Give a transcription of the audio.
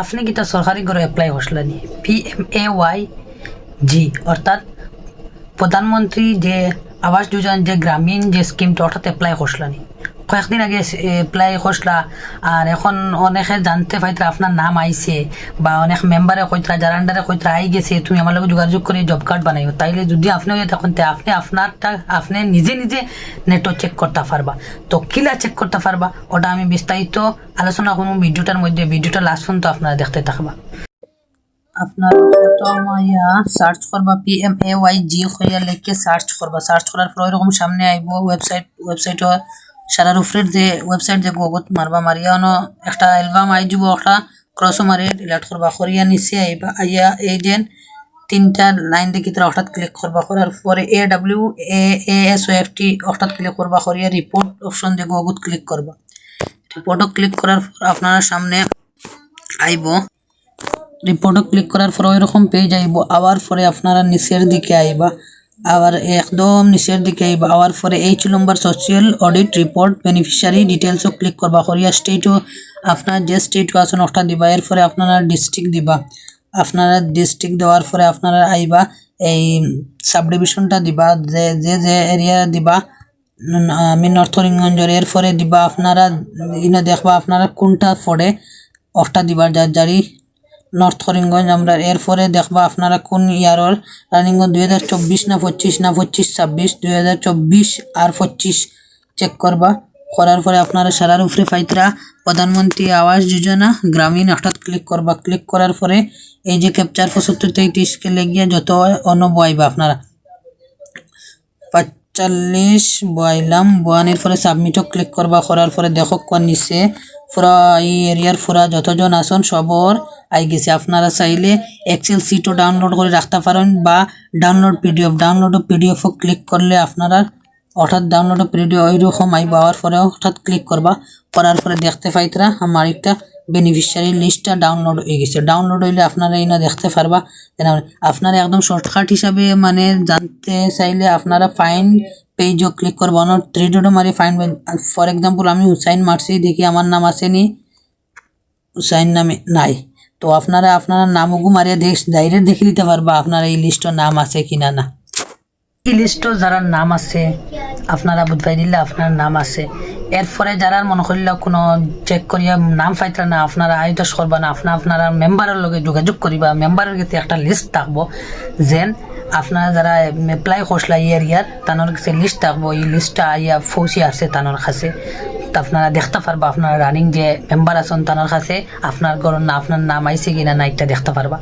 আপনি কিতা সরকারি ঘরে এপ্লাই করছিলেন? P M A Y G অর্থাৎ প্রধানমন্ত্রী যে আবাস যোজন যে গ্রামীণ যে স্কিমটা অর্থাৎ এপ্লাই করছিলেন? কয়েকদিন আগে এপ্লাই করছিলা আর এখন অনেকে জানতে পাইতরা আপনার নাম আইছে বা অনেক মেম্বারে কইতরা যার আন্ডারে কইতরা আই গেছে, তুমি আমার লগে যোগাযোগ করে জব কার্ড বানাইও তাইলে যদি আপনি হয়ে তখন তে, আপনি আপনারটা আপনি নিজে নিজে নেটও চেক করতে পারবা তো কিলা চেক করতে পারবা ওটা আমি বিস্তারিত আলোচনা করব ভিডিওটার মধ্যে। ভিডিওটা লাস্ট পর্যন্ত আপনারা দেখতে থাকবা। আপনার প্রথম ইয়া সার্চ করবা P M A Y G হইয়া লিখে সার্চ করবা সার্চ করার পর ওইরকম সামনে আইব ওয়েবসাইট ওয়েবসাইট সারা রুফরের যে ওয়েবসাইট যে গোগত মারবা মারিয়া অন, একটা অ্যালবাম আই যাব, একটা ক্রস মারি ডিলিট করবা করিয়া নিচে আইবা, আইয়া এই যে তিনটা লাইন দেখি তারা হঠাৎ ক্লিক করবা, করার পরে A W A A S O F T হঠাৎ ক্লিক করবা করিয়া রিপোর্ট অপশন দিয়ে গোগত ক্লিক করবা। রিপোর্টও ক্লিক করার পর আপনার সামনে আইব। রিপোর্টও ক্লিক করার পরে ওইরকম পেজ আইব, আবার পরে আপনারা নিচের দিকে আইবা। আবার একদম নিচের দিকে আবার পরে H number social audit report beneficiary ডিটেলসও click করবা। করিয়া স্টেটও আপনার যে স্টেট আছেন ওটা দিবা। এরপরে আপনারা ডিস্ট্রিক্ট দিবা। আপনারা ডিস্ট্রিক্ট দেওয়ার পরে আপনারা আইবা, এই সাব ডিভিশনটা দিবা, যে যে যে এরিয়া দিবা আমি নর্থ করিমগঞ্জের এরপরে দিবা। আপনারা, ইনে দেখবা আপনারা কোনটা পড়ে অফটা দিবার যার জারি নর্থ করিমগঞ্জ আমরা এরপরে দেখবা আপনারা কোন ইয়ারর রানিংগঞ্জ দুই হাজার চব্বিশ না পঁচিশ না পঁচিশ ছাব্বিশ, দুই হাজার চব্বিশ আর পঁচিশ। চেক করবা। করার পরে আপনারা সারার উপরে পাইতরা প্রধানমন্ত্রী আবাস যোজনা, গ্রামীণ, হঠাৎ ক্লিক করবা। ক্লিক করার পরে এই যে ক্যাপচার পঁচাত্তর তেইশকে লেগিয়ে যত অন্য বয়াইবা আপনারা। পাঁচচল্লিশ বয়াইলাম বয়ানির পরে সাবমিটও ক্লিক করবা। করার পরে দেখো কোন নিচে, পুরা এই এরিয়ার পুরা যতজন আসন সবর আই গেছে। আপনারা চাইলে এক্সেল সিটও ডাউনলোড করে রাখতে পারেন বা ডাউনলোড পিডিএফ ডাউনলোড পিডিএফও ক্লিক করলে আপনারা হঠাৎ ডাউনলোড পিডিএফ ওইরকম আইব আওয়ার পরে হঠাৎ ক্লিক করবা। করার পরে দেখতে পাইতরা আমার একটা বেনিফিশিয়ারি লিস্টটা ডাউনলোড হয়ে গেছে। ডাউনলোড হইলে আপনারা এই দেখতে পারবা আপনারা একদম শর্টকাট হিসাবে মানে জানতে চাইলে আপনারা ফাইন পেজও ক্লিক করব। অন্য থ্রি মারি ফাইন ফর এক্সাম্পল আমি হুসাইন মারছি, দেখি আমার নাম আসেনি। হুসাইন নামে নাই। তো আপনারা আপনার নামগু মারিয়া দেখ ডাইরেক্ট দেখে নিতে পারবা আপনার এই লিস্টর নাম আছে কিনা না এই লিস্টও যারা নাম আছে, আপনারা বুঝবাই দিলে আপনার নাম আছে। এরপরে যারা মনে করিলে কোনো চেক করিয়া নাম পাইতরা না, আপনারা আয়তস করবা না আপনার আপনারা মেম্বারের লগে যোগাযোগ করিবা। মেম্বারের কাছে একটা লিস্ট থাকব, যেন আপনারা যারা এপ্লাই করছিলা এই এরিয়ার তানোর কাছে লিস্ট থাকব। এই লিস্টটা আইয়া ফৌসি আছে তানোর কাছে। আপনারা দেখতে পারবা, আপনার রানিং যে মেম্বার আছেন তার কাছে, আপনার ঘর না, আপনার নাম আইসে কিনা না এটা দেখতে পারবা।